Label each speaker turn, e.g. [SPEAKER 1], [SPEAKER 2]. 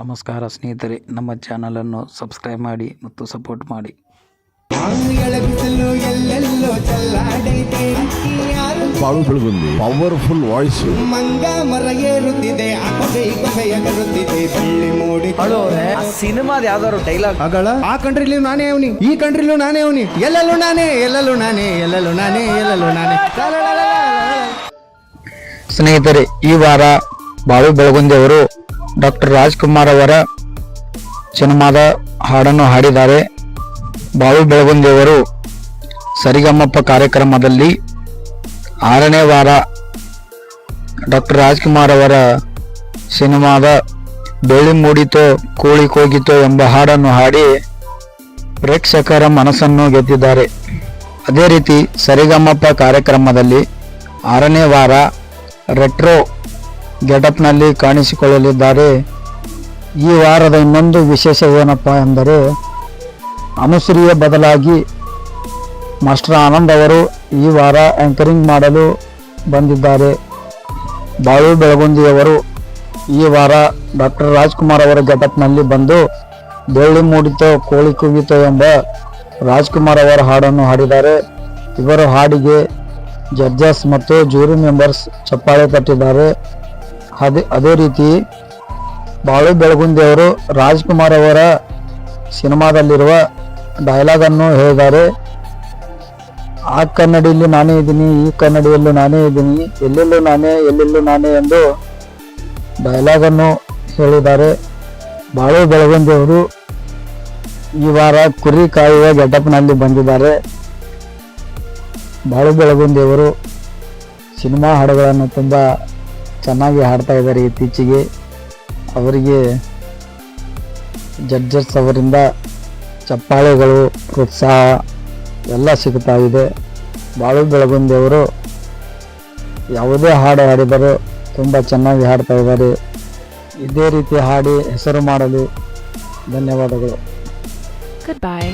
[SPEAKER 1] ನಮಸ್ಕಾರ ಸ್ನೇಹಿತರೆ ನಮ್ಮ ಚಾನಲನ್ನು ಸಬ್ಸ್ಕ್ರೈಬ್ ಮಾಡಿ ಮತ್ತು ಸಪೋರ್ಟ್ ಮಾಡಿ.
[SPEAKER 2] ಬಾಳು ಬೆಳಗುಂದಿ. ಪವರ್ಫುಲ್ ವಾಯ್ಸ್
[SPEAKER 3] ಮಂಗ ಮರ ಏರುತ್ತಿದೆ
[SPEAKER 4] ಸಿನಿಮಾದ ಯಾವ್ದಾದ್ರು ಡೈಲಾಗ್
[SPEAKER 3] ಆಗಲ್ಲ ಆ ಕಂಟ್ರಿಲಿ ನಾನೇ ಅವನಿ. ಈ ಕಂಟ್ರಿಲೂ ನಾನೇ ಅವನಿ. ಎಲ್ಲೆಲ್ಲೂ ನಾನೇ ಎಲ್ಲೆಲ್ಲೂ ನಾನೇ ಎಲ್ಲೆಲ್ಲೂ ನಾನೇ ಎಲ್ಲೆಲ್ಲೂ ನಾನೇ.
[SPEAKER 1] ಸ್ನೇಹಿತರೆ ಈ ವಾರ ಬಾಳು ಬೆಳಗುಂದಿ ಅವರು ಡಾಕ್ಟರ್ ರಾಜ್ಕುಮಾರ್ ಅವರ ಸಿನಿಮಾದ ಹಾಡನ್ನು ಹಾಡಿದ್ದಾರೆ. ಬಾವು ಬೆಳಗುಂದಿಯವರು ಸರಿಗಮ್ಮಪ್ಪ ಕಾರ್ಯಕ್ರಮದಲ್ಲಿ ಆರನೇ ವಾರ ಡಾಕ್ಟರ್ ರಾಜ್ಕುಮಾರ್ ಅವರ ಸಿನಿಮಾದ ಬೆಳ್ಳಿ ಮೂಡಿತೋ, ಕೋಳಿ ಕೋಗಿತೋ ಎಂಬ ಹಾಡನ್ನು ಹಾಡಿ ಪ್ರೇಕ್ಷಕರ ಮನಸ್ಸನ್ನು ಗೆದ್ದಿದ್ದಾರೆ. ಅದೇ ರೀತಿ ಸರಿಗಮ್ಮಪ್ಪ ಕಾರ್ಯಕ್ರಮದಲ್ಲಿ ಆರನೇ ವಾರ ರೆಟ್ರೋ ಗೆಟಪ್ನಲ್ಲಿ ಕಾಣಿಸಿಕೊಳ್ಳಲಿದ್ದಾರೆ. ಈ ವಾರದ ಇನ್ನೊಂದು ವಿಶೇಷ ಏನಪ್ಪ ಎಂದರೆ, ಅನುಶ್ರೀಯ ಬದಲಾಗಿ ಮಾಸ್ಟರ್ ಆನಂದ್ ಅವರು ಈ ವಾರ ಆಂಕರಿಂಗ್ ಮಾಡಲು ಬಂದಿದ್ದಾರೆ. ಬಾಳು ಬೆಳಗುಂದಿಯವರು ಈ ವಾರ ಡಾಕ್ಟರ್ ರಾಜ್ಕುಮಾರ್ ಅವರ ಗೆಟಪ್ನಲ್ಲಿ ಬಂದು ಬೆಳ್ಳಿ ಮೂಡಿತೋ, ಕೋಳಿ ಕುಗಿತೋ ಎಂಬ ರಾಜ್ಕುಮಾರ್ ಅವರ ಹಾಡನ್ನು ಹಾಡಿದ್ದಾರೆ. ಇವರ ಹಾಡಿಗೆ ಜಡ್ಜಸ್ ಮತ್ತು ಜೂರಿ ಮೆಂಬರ್ಸ್ ಚಪ್ಪಾಳೆ ತಟ್ಟಿದ್ದಾರೆ. ಅದೇ ಅದೇ ರೀತಿ ಬಾಳು ಬೆಳಗುಂದಿ ಅವರು ರಾಜ್ಕುಮಾರ್ ಅವರ ಸಿನಿಮಾದಲ್ಲಿರುವ ಡೈಲಾಗ್ ಅನ್ನು ಹೇಳಿದ್ದಾರೆ. ಆ ಕನ್ನಡಿಯಲ್ಲಿ ನಾನೇ ಇದ್ದೀನಿ, ಈ ಕನ್ನಡಿಯಲ್ಲೂ ನಾನೇ ಇದ್ದೀನಿ, ಎಲ್ಲೆಲ್ಲೂ ನಾನೇ ಎಲ್ಲೆಲ್ಲೂ ನಾನೇ ಎಂದು ಡೈಲಾಗ್ ಅನ್ನು ಹೇಳಿದ್ದಾರೆ. ಬಾಳು ಬೆಳಗುಂದಿ ಅವರು ಈ ವಾರ ಕುರಿ ಕಾಯುವ ಗೆಟಪ್ನಲ್ಲಿ ಬಂದಿದ್ದಾರೆ. ಬಾಳು ಬೆಳಗುಂದಿ ಅವರು ಸಿನಿಮಾ ಹಾಡುಗಳನ್ನು ತುಂಬ ಚೆನ್ನಾಗಿ ಹಾಡ್ತಾ ಇದ್ದಾರೆ ಇತ್ತೀಚೆಗೆ. ಅವರಿಗೆ ಜಡ್ಜಸ್ ಅವರಿಂದ ಚಪ್ಪಾಳೆಗಳು ಪ್ರೋತ್ಸಾಹ ಎಲ್ಲ ಸಿಗ್ತಾ ಇದೆ. ಬಾಳು ಬೆಳಗುಂದಿಯವರು ಯಾವುದೇ ಹಾಡು ಹಾಡಿದರೂ ತುಂಬ ಚೆನ್ನಾಗಿ ಹಾಡ್ತಾ ಇದ್ದಾರೆ. ಇದೇ ರೀತಿ ಹಾಡಿ ಹೆಸರು ಮಾಡಲು ಧನ್ಯವಾದಗಳು.
[SPEAKER 5] Goodbye.